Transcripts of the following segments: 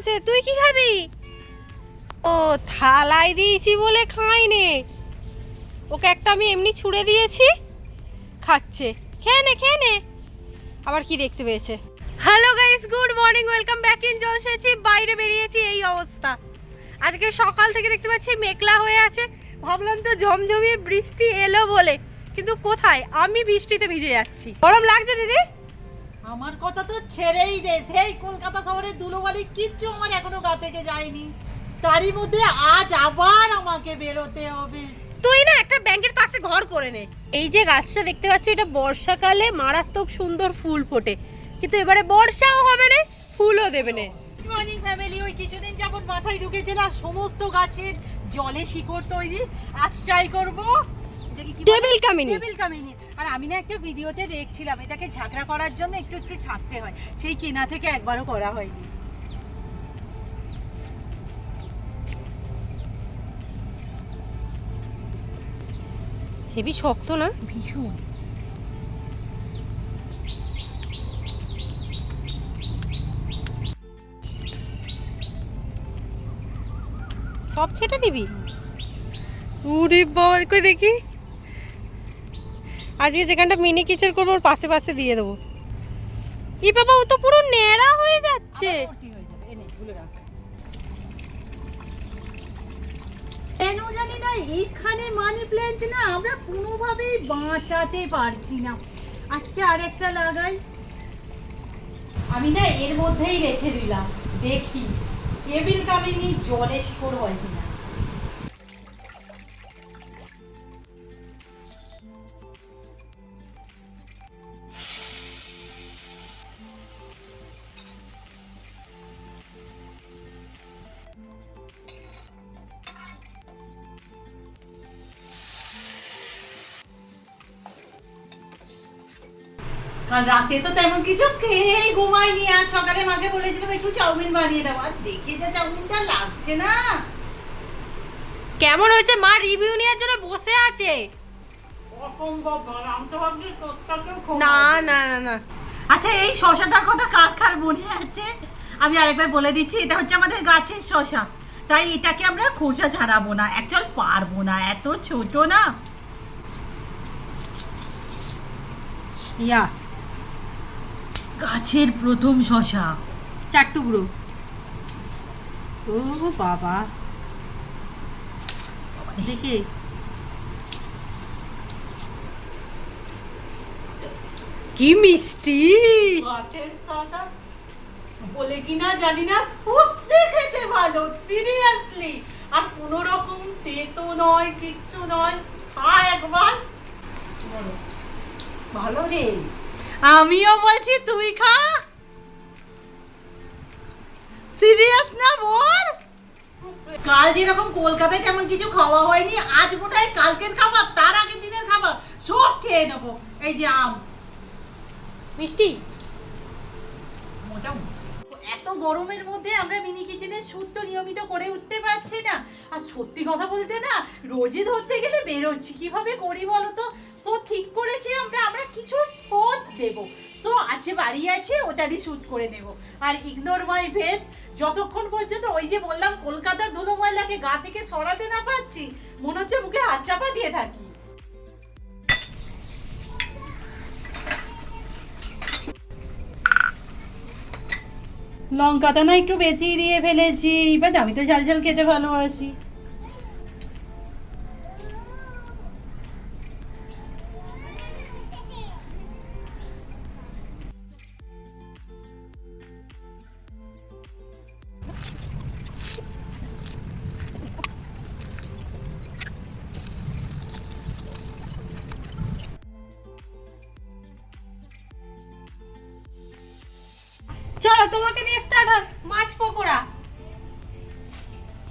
ভালোবাসে তুই কি খাবি? ও, থালায় দিয়েছি বলে খাইনি। ওকে একটা আমি এমনি ছুঁড়ে দিয়েছি। খাচ্ছে। খেয়ে নে খেয়ে নে। আবার কি দেখতে পেয়েছে? Hello guys good morning welcome back in জলসেছি বাইরে বেরিয়েছি, এই অবস্থা। আজকে সকাল থেকে দেখতে পাচ্ছি মেঘলা হয়ে আছে। ভাবলাম তো ঝমঝমিয়ে বৃষ্টি এলো বলে। কিন্তু কোথায়? আমি বৃষ্টিতে ভিজে যাচ্ছি। গরম লাগছে দিদি? আমার কথা তো ছেড়েই দে। সেই কলকাতা শহরের ধুলোবালি কিচ্ছু আমার এখনও গা থেকে যায়নি। তারই মধ্যে আজ আবার আমাকে বেরোতে হবে। তুই না একটা ব্যাংকের পাশে ঘর করে নে। এই যে গাছটা দেখতে পাচ্ছ এটা বর্ষাকালে মারাত্মক সুন্দর ফুল ফোটে। কিন্তু এবারে বর্ষাও হবে না ফুলও দেবে না। মর্নিং ফ্যামিলি ওই কিছুদিন যাবত মাথায় ঢুকেছে না সমস্ত গাছের জলে শিকড় তৈরি। আজ ট্রাই করব? টেবিল কামিনী। টেবিল কামিনী। আর আমি না একটা ভিডিওতে দেখছিলাম এটাকে ঝাঁকড়া করার জন্য একটু একটু ছাড়তে হয়। সেই কেনা থেকে একবারও করা হয়নি। হেবি শক্ত না? ভীষণ। সব ছেটে দিবি? উরে বাবা কই দেখি। আজকে যেখানটা মিনি কিচেন করব, ওর পাশে পাশে দিয়ে দেবো। কি বাবা, ও তো পুরো ন্যাড়া হয়ে যাচ্ছে। কেন জানি না মানি প্ল্যান্ট না আমরা কোনোভাবেই পারছি না। আজকে আরেকটা লাগাই। আমি না এর মধ্যেই রেখে দিলাম। দেখি কামিনী জলে শিকড় হয় কিনা। রাতে তো তেমন কিছু খেয়েই ঘুমাইনি আর সকালে মাকে বলেছিলাম একটু চাউমিন বানিয়ে দাও। আর দেখে যা চাউমিনটা লাগছে না। কেমন হয়েছে মা রিভিউ নেওয়ার জন্য বসে আছে? না না না না। আচ্ছা এই শশাটার কথা কার কার মনে আছে? আমি আরেকবার বলে দিচ্ছি এটা হচ্ছে আমাদের গাছের শশা। তাই এটাকে আমরা খোসা ছাড়াবো না অ্যাকচুয়াল পারব না এত ছোট না। ইয়া গাছের প্রথম শশা। চার টুকরো। ও বাবা। দেখি। কি মিষ্টি। গাছের শশা বলে কিনা জানি না সত্যি খেতে ভালো সিরিয়াসলি আর কোনো রকম তেতো নয় কিচ্ছু নয়। খা একবার। ভালো রে। আমিও বলছি তুই খা। সিরিয়াস না বল? কাল যেরকম কলকাতায় তেমন কিছু খাওয়া হয়নি আজ বোধহয় কালকের খাবার তার আগের দিনের খাবার। সব খেয়ে নেব এই যে আম। মিষ্টি? মোটামুটি। এত গরমের মধ্যে আমরা মিনি কিচেনের শুট তো নিয়মিত করে উঠতে পারছি না। আর সত্যি কথা বলতে না রোজই ধরতে গেলে বেরোচ্ছি। কীভাবে করি বলো তো? তো ঠিক করেছি আমরা আমরা কিছু শোধ দেব। সো আছে, বাড়ি আছে, ওটারই শুট করে নেব। আর ইগনোর মাই ভেজ যতক্ষণ পর্যন্ত ওই যে বললাম কলকাতার ধুলো ময়লাকে গা থেকে সরাতে না পারছি, মনে হচ্ছে মুখে হাত চাপা দিয়ে থাকি। লঙ্কাটা না একটু বেশি দিয়ে ফেলেছি বাট আমি তো ঝাল ঝাল খেতে ভালোবাসি। চলো তোমাকে দিয়ে স্টার্ট হয়। মাছ পকোড়া।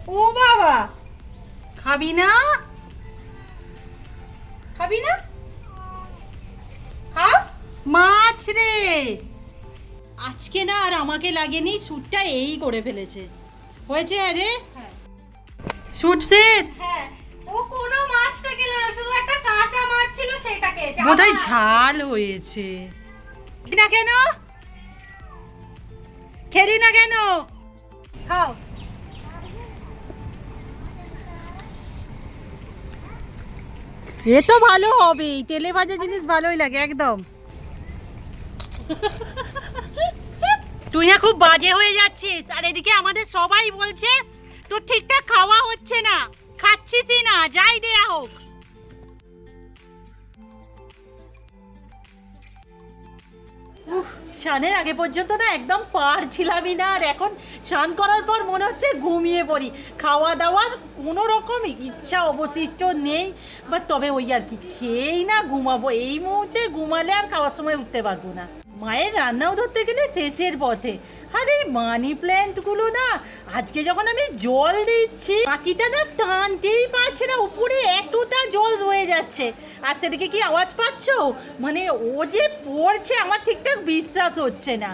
ও বাবা। খাবি না? খাবি না? খাও মাছ রে। আজকে না আর আমাকে লাগেনি স্যুটটা এই করে ফেলেছে। হয়েছে আরে? হ্যাঁ। স্যুট শেষ? হ্যাঁ। ও কোনো মাছটা গেল না শুধু একটা কাঁচা মাছ ছিল সেটা খেয়েছে। বোধহয় ঝাল হয়েছে। কি না কেন? খেলি না কেন? খাও। এ তো ভালো হবেই তেলে ভাজা জিনিস ভালোই লাগে একদম। তুই না খুব বাজে হয়ে যাচ্ছিস আর এদিকে আমাদের সবাই বলছে তোর ঠিকঠাক খাওয়া হচ্ছে না খাচ্ছিসই না যাই দেয়া হোক। উফ, স্নানের আগে পর্যন্ত না একদম পার ছিলামই না, আর এখন স্নান করার পর মনে হচ্ছে ঘুমিয়ে পড়ি। খাওয়া দাওয়ার কোনো রকম ইচ্ছা অবশিষ্ট নেই বা তবে ওই আর কি, খেয়েই না ঘুমাবো। এই মুহূর্তে ঘুমালে আর খাওয়ার সময় উঠতে পারব না। মায়ের রান্নাও ধরতে গেলে শেষের পথে। আর এই মানি প্ল্যান্টগুলো না, আজকে যখন আমি জল দিচ্ছি মাটিটা না টানতেই পারছে না, উপরে এতটা জল রয়ে যাচ্ছে। আর সেদিকে কি আওয়াজ পাচ্ছ? মানে ও যে পড়ছে, আমার ঠিকঠাক বিশ্বাস হচ্ছে না।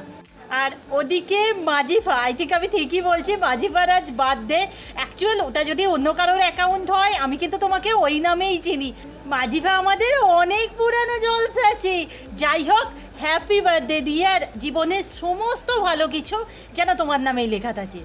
আর ওদিকে মাজিফা আই থিঙ্ক আমি ঠিকই বলছি, মাজিফার আজ বাদ দে অ্যাকচুয়াল ওটা যদি অন্য কারোর অ্যাকাউন্ট হয়, আমি কিন্তু তোমাকে ওই নামেই চিনি। মাজিফা আমাদের অনেক পুরানো জলস আছে যাই হোক হ্যাপি বার্থডে দিয়ে আর জীবনের সমস্ত ভালো কিছু যেন তোমার নামেই লেখা থাকে।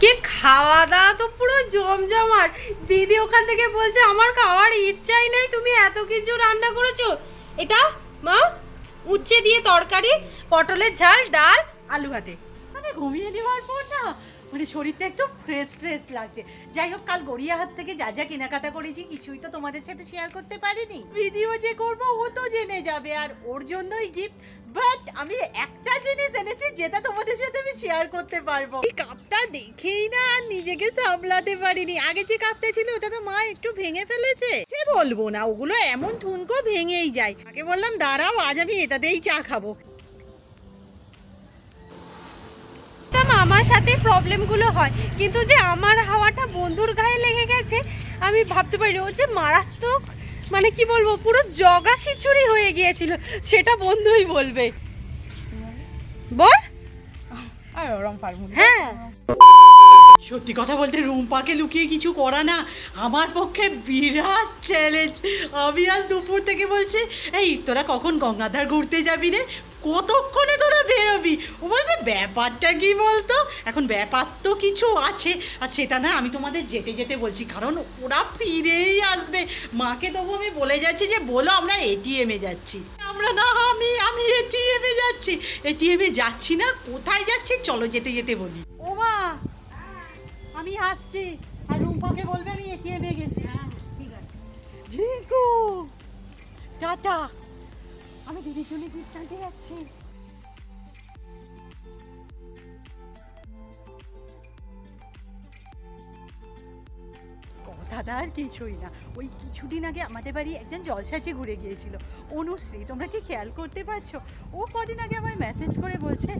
কি খাওয়া দাওয়া তো পুরো জমজমাট। দিদি ওখান থেকে বলছে, আমার খাওয়ার ইচ্ছাই নেই, তুমি এত কিছু রান্না করেছ। এটা, মা উচ্ছে দিয়ে তরকারি পটলের ঝাল ডাল আলু ভাতে। মানে ঘুমিয়ে দেওয়ার পর না মানে শরীরটা একটু ফ্রেশ ফ্রেশ লাগছে। যাই হোক, কাল গড়িয়াহাট থেকে যা যা কেনাকাটা করেছি, কিছুই তো তোমাদের সাথে শেয়ার করতে পারিনি। ভিডিও যে করব, ও তো জেনে যাবে, আর ওর জন্যই গিফট বাট আমি একটা জিনিস এনেছি, যেটা তোমাদের সাথে আমি শেয়ার করতে পারব। এই কাপটা দেখেই না আর নিজেকে সামলাতে পারিনি। আগে যে কাপটা ছিল, ওটা তো মা একটু ভেঙে ফেলেছে। সে বলব না, ওগুলো এমন ঠুনকো ভেঙেই যায়। আগে বললাম, দাঁড়াও, আজ আমি এটাতেই চা খাব। আমার সাথে প্রবলেমগুলো হয়। কিন্তু যে আমার হাওয়াটা বন্ধুর গায়ে লেগে গেছে, আমি ভাবতে পারিনি। ও যে মারাত্মক মানে কি বলব, পুরো জগা খিচুড়ি হয়ে গিয়েছিল, সেটা বন্ধুই বলবে। বল। হ্যাঁ। সত্যি কথা বলতে রুম্পাকে লুকিয়ে কিছু করা না আমার পক্ষে বিরাট চ্যালেঞ্জ আমি আজ দুপুর থেকে বলছি এই তোরা কখন গঙ্গাধার ঘুরতে যাবি রে? কতক্ষণে তোরা বেরোবি? ও বলছে ব্যাপারটা কি বলতো? এখন ব্যাপার তো কিছু আছে। আর সেটা না আমি তোমাদের যেতে যেতে বলছি কারণ ওরা ফিরেই আসবে। মাকে তবু আমি বলে যাচ্ছি যে বলো আমরা এটিএমে যাচ্ছি। আমরা না, আমি আমি এটিএমে যাচ্ছি। এটিএমে যাচ্ছি না, কোথায় যাচ্ছি? চলো যেতে যেতে বলি। ও মা আমি আসছি। আর রুম্পাকে বলবে আমি এটিএমে গেছি। ঠিক আছে। ঝিঙ্কু, টাটা। আমি দিদি জন্য আনতে যাচ্ছি। কথাটা আর কিছুই না। ওই কিছুদিন আগে আমাদের বাড়ি একজন জলসাচে ঘুরে গিয়েছিল। অনুশ্রী, তোমরা কি খেয়াল করতে পারছ? ও কদিন আগে আমায় মেসেজ করে বলছে,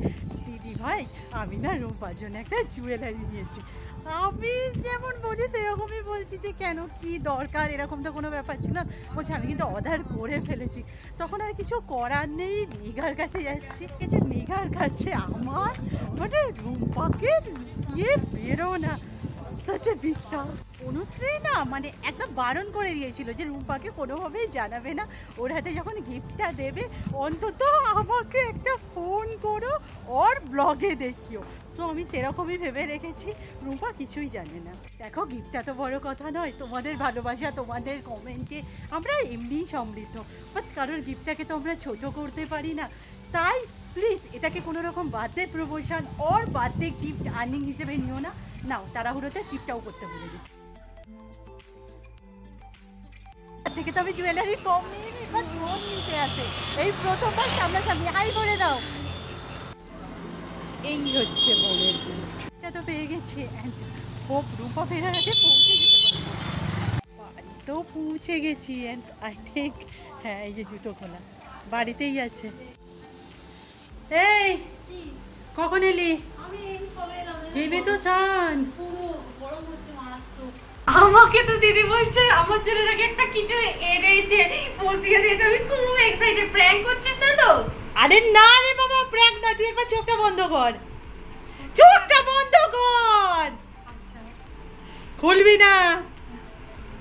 দিদি ভাই, আমি না রূপার জন্য একটা জুয়েলারি নিয়েছি। আমি যেমন বলি, সেরকমই বলছি যে, কেন? কি দরকার? এরকম তো কোনো ব্যাপার ছিল বলছে, আমি কিন্তু অর্ডার করে ফেলেছি। তখন আর কিছু করার নেই, মেঘার কাছে যাচ্ছি। যে মেঘার কাছে আমার মানে রূপাকে গিয়ে বেরো না সাথে বিশাল অনুশ্রী না মানে একদম বারণ করে দিয়েছিল যে রুম্পাকে কোনোভাবেই জানাবে না। ওর হাতে যখন গিফটটা দেবে, অন্তত আমাকে একটা ফোন করো ওর ব্লগে দেখিও। সো আমি সেরকমই ভেবে রেখেছি, রুম্পা কিছুই জানে না। দেখো, গিফটটা তো বড় কথা নয়, তোমাদের ভালোবাসা, তোমাদের কমেন্টে আমরা এমনিই সমৃদ্ধ। বাট কারোর গিফটটাকে তো আমরা ছোট করতে পারি না। তাই প্লিজ এটাকে কোনো রকম বার্থডে প্রমোশন ওর বার্থডে গিফট আর্নিং হিসেবে নিও না। নাও, তাড়াহুড়োতে গিফটটাও করতে ভুলে গেছি। থেকে তো আমি জুয়েলারি কম নিইনি বাট মন নিতে আছে। এই প্রথমবার সামনাসামনি হাই করে দাও। এই হচ্ছে বোনের এটা তো পেয়ে গেছি হোপ রূপা ফেরার আগে পৌঁছে যেতে পারব বাড়িতেও পৌঁছে গেছি অ্যান্ড আই থিঙ্ক হ্যাঁ এই যে জুতো খোলা। বাড়িতেই আছে। এই কখন এলি? আমি এই সবে টিভি তো শান। পুরো গরম হচ্ছে মারাত্মক। আমাকে তো দিদি বলছে আমার জন্য নাকি একটা কিছু এনেছে বসিয়ে দিয়েছে। আমি খুব এক্সাইটেড প্র্যাঙ্ক করছিস না তো? আরে না রে বাবা প্র্যাঙ্ক না তুই একবার চোখটা বন্ধ কর। চোখটা বন্ধ কর! আচ্ছা। খুলবি না।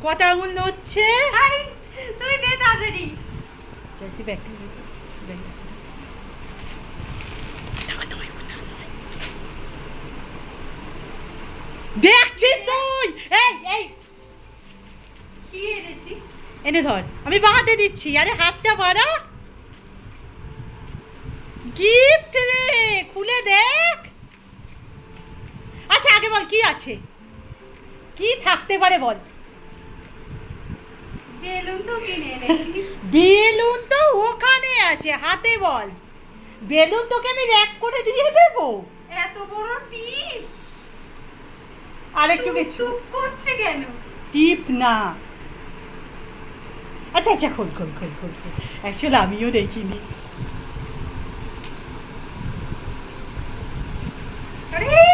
কটা আঙুল নড়ছে? তুই দে তাড়াতাড়ি। জেসি ব্যাগ দেখছিস তুই এই এই। এনে ধর আমি বাহাতে দিচ্ছি আরে হাতটা বাড়া। গিফট রে খুলে দেখ। আচ্ছা আগে বল কি আছে? কি থাকতে পারে বল? বেলুন তো কিনে বেলুন তো ওখানে আছে হাতে বল। বেলুন তোকে আমি র্যাপ করে দিয়ে দেবো। এত বড় টিপ। আর একটু কিছু করছে কেন? টিপ না। আচ্ছা আচ্ছা খোল খোল খোল খোল খোল। অ্যাকচুয়ালি আমিও দেখিনি। আরে!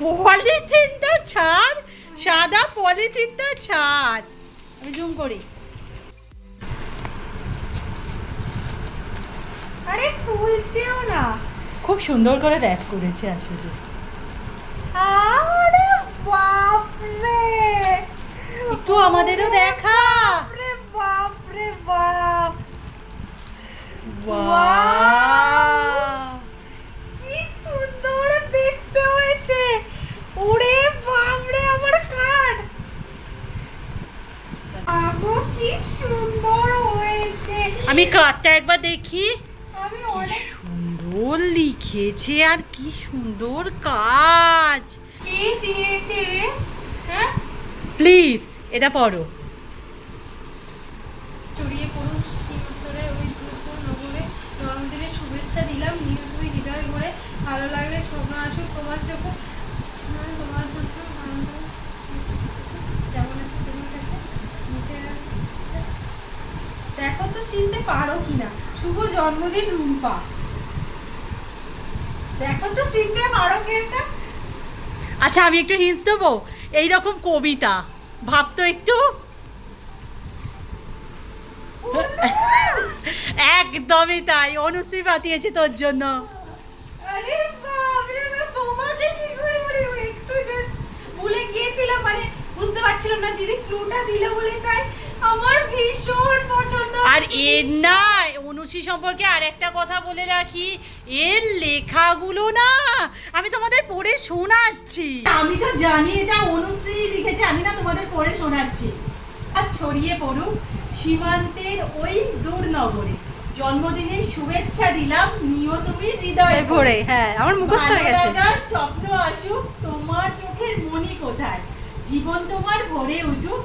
পলিথিনটা ছাড় সাদা পলিথিনটা ছাড়। আমি জুম করি। আরে ফুলছেও না। খুব সুন্দর করে র্যাপ করেছে আসলে। আরে বাপ রে একটু আমাদেরও দেখা। বাপরে বাপ। রে বাপ। কি সুন্দর দেখতে হয়েছে। ওরে বাপ রে আমার আগো কি সুন্দর হয়েছে। আমি কার্ডটা একবার দেখি। আমি অনেক সুন্দর লিখেছে আর কি সুন্দর কাজ। কি দিয়েছে হ্যাঁ? প্লিজ এটা পড়ো। চড়িয়ে পড়ুন শিবতরে ওই দুপুর নগরে জন্মদিনের শুভেচ্ছা দিলাম। নিয়ে তুই হৃদয় ভরে ভালো লাগলে স্বপ্ন আসুক তোমার চোখে তোমার জন্য আনন্দ যেমন আছে তেমন আছে। নিচে দেখো তো চিনতে পারো কিনা। শুভ জন্মদিন রুম্পা দেখো তো চিনতে পারো কি এটা? আচ্ছা আমি একটু হিন্স দেবো? এইরকম কবিতা। ভাবতো একটু? একদমই তাই। অনুশ্রী পাঠিয়েছে তোর জন্য। ভুলে গিয়েছিলাম মানে বুঝতে পারছিলাম না। দিদি ক্লুটা দিলে বলে তাই আমার ভীষণ পছন্দ। আর এর না অনুশ্রী সম্পর্কে আর একটা কথা বলে রাখি। এর লেখাগুলো না আমি তোমাদের পড়ে শোনাচ্ছি। আমি তো জানি এটা অনুশ্রী লিখেছে আমি না তোমাদের পড়ে শোনাচ্ছি। আজ ছড়িয়ে পড়ুক সীমান্তের ওই দূর নগরে জন্মদিনের শুভেচ্ছা দিলাম নিও তুমি হৃদয় ভরে হ্যাঁ আমার মুখস্থ হয়ে গেছে। স্বপ্ন আসুক তোমার চোখের মনি কোথায়? জীবন তোমার ভরে উঠুক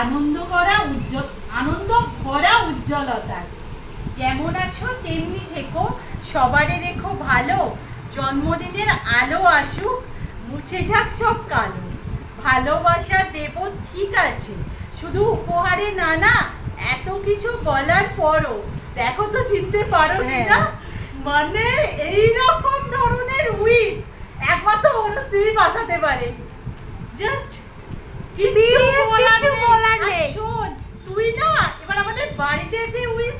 আনন্দ করা উজ্জ্বল আনন্দ ভরা উজ্জ্বলতায়। যেমন আছো তেমনি থেকো সবারই রেখো ভালো জন্মদিনের আলো আসুক মুছে যাক সব কালো। ভালোবাসা দেব ঠিক আছে শুধু উপহারে না না এত কিছু বলার পরও। দেখো তো চিনতে পারো হ্যাঁ। কিনা? মানে এই রকম ধরনের উইথ একমাত্র অনুশ্রী পাঠাতে পারে। জাস্ট কিছু বলার নেই। শোন তুই না এবার আমাদের বাড়িতে এসে উইস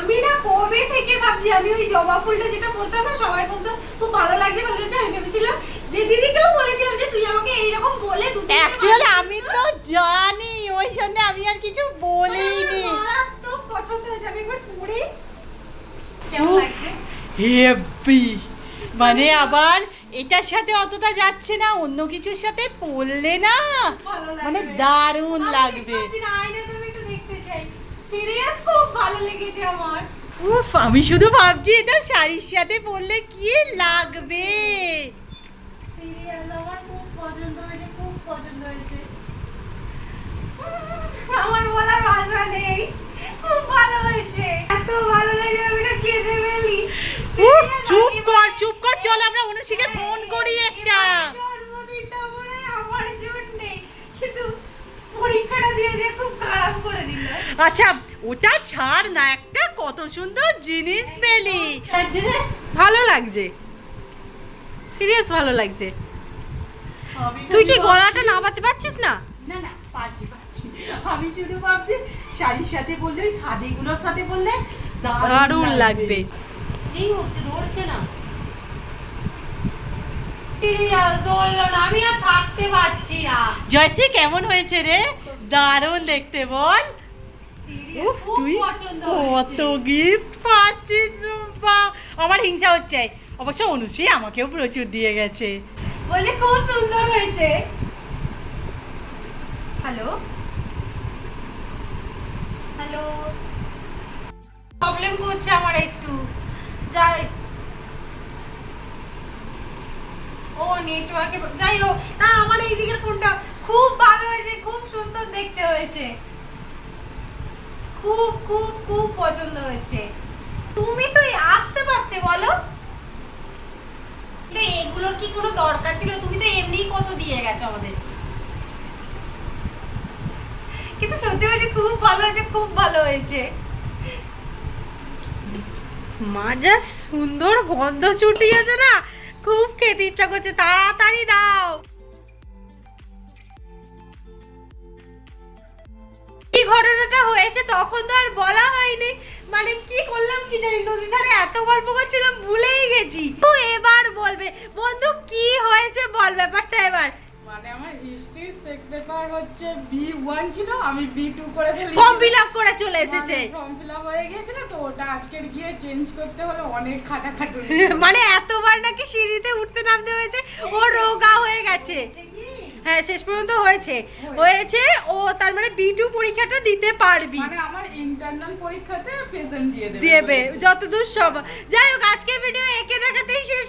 আমি না কবে থেকে ভাবছি আমি ওই জবা ফুলটা যেটা পরতাম না সবাই বলতো খুব ভালো লাগছে ভালো লাগছে। আমি ভেবেছিলাম যে দিদিকেও বলেছিলাম যে তুই আমাকে এইরকম বলে দু অ্যাকচুয়ালি আমি তো জানি ওই জন্য আমি আর কিছু বলিনি। মারাত্মক পছন্দ হয়েছে আমি একবার পরে কেমন লাগছে? হেভি মানে আবার এটার সাথে অতটা যাচ্ছে না অন্য কিছুর সাথে পড়লে না। মানে দারুণ লাগবে ভাবছি না, আয়নাতে আমি একটু দেখতে চাই সিরিয়াস খুব ভালো লেগেছে আমার। উফ আমি শুধু ভাবছি এটা শাড়ির সাথে পরলে কি লাগবে? সিরিয়াল আমার খুব পছন্দ হয়েছে খুব পছন্দ হয়েছে। আমার বলার ভাষা নেই। খুব ভালো হয়েছে। এত ভালো লাগে আমি না কেঁদে ফেলি। চুপ কর চুপ কর চল আমরা অনুষ্ঠিকে ফোন করি একটা। জন্মদিনটা মনে আমার জন্যে। কিন্তু পরীক্ষাটা দিয়ে দিয়ে খুব খারাপ করে দিল। আচ্ছা ওটা ছাড় না একটা কত সুন্দর জিনিস পেলি। ভালো লাগছে। সিরিয়াস ভালো লাগছে। তুই কি গলাটা নামাতে পারছিস না? না না পাচ্ছি পাচ্ছি আমি শুধু ভাবছি শাড়ির সাথে বললে ওই খাদিগুলোর সাথে বললে দারুণ লাগবে। এই হচ্ছে দৌড়লো না। আমি আর থাকতে পারছি না। জয়সি কেমন হয়েছে রে? দারুণ দেখতে বল। তুই কত গিফট পাচ্ছিস আমার হিংসা হচ্ছে। অবশ্য অনুশ্রী আমাকেও প্রচুর দিয়ে গেছে। বলে খুব সুন্দর হয়েছে। হ্যালো? হ্যালো? প্রবলেম করছে আমার একটু। যাই ও নেটওয়ার্কে যাই হোক না আমার এই দিকের ফোনটা খুব ভালো হয়েছে খুব সুন্দর দেখতে হয়েছে। খুব খুব খুব পছন্দ হয়েছে। তুমি তো আসতে পারতে বলো। এগুলোর কি কোনো দরকার ছিল? তুমি তো এমনিই কত দিয়ে গেছো আমাদের। কিন্তু সত্যি হয়েছে খুব ভালো হয়েছে খুব ভালো হয়েছে। মাজা সুন্দর গন্ধ ছুটিয়েছে না খুব খেতে ইচ্ছা করছে, তাড়াতাড়ি দাও। কি ঘটনাটা হয়েছে তখন তো আর বলা হয়নি। মানে কি করলাম কি জানি, নদীর ধারে এত গল্প করছিলাম, ভুলেই গেছি। তো এবার বলবে, বন্ধু, কি হয়েছে বল ব্যাপারটা এবার মানে আমার হিস্ট্রি সেক পেপার হচ্ছে বি ওয়ান ছিল আমি বি টু করে ফেলি ফর্ম ফিল আপ করে চলে এসেছে। ফর্ম ফিল আপ হয়ে গিয়েছিল তো ওটা আজকের গিয়ে চেঞ্জ করতে হলো অনেক খাটাখাটুনি। মানে এতবার নাকি সিঁড়িতে উঠতে নামতে হয়েছে ও রোগা হয়ে গেছে। হ্যাঁ শেষ পর্যন্ত হয়েছে। হয়েছে। ও তার মানে বি টু পরীক্ষাটা দিতে পারবি। মানে আমার ইন্টারনাল পরীক্ষাতে প্রেজেন্ট দিয়ে দেবে। যতদূর সম্ভব। যাই হোক আজকের ভিডিও একে দেখাতেই শেষ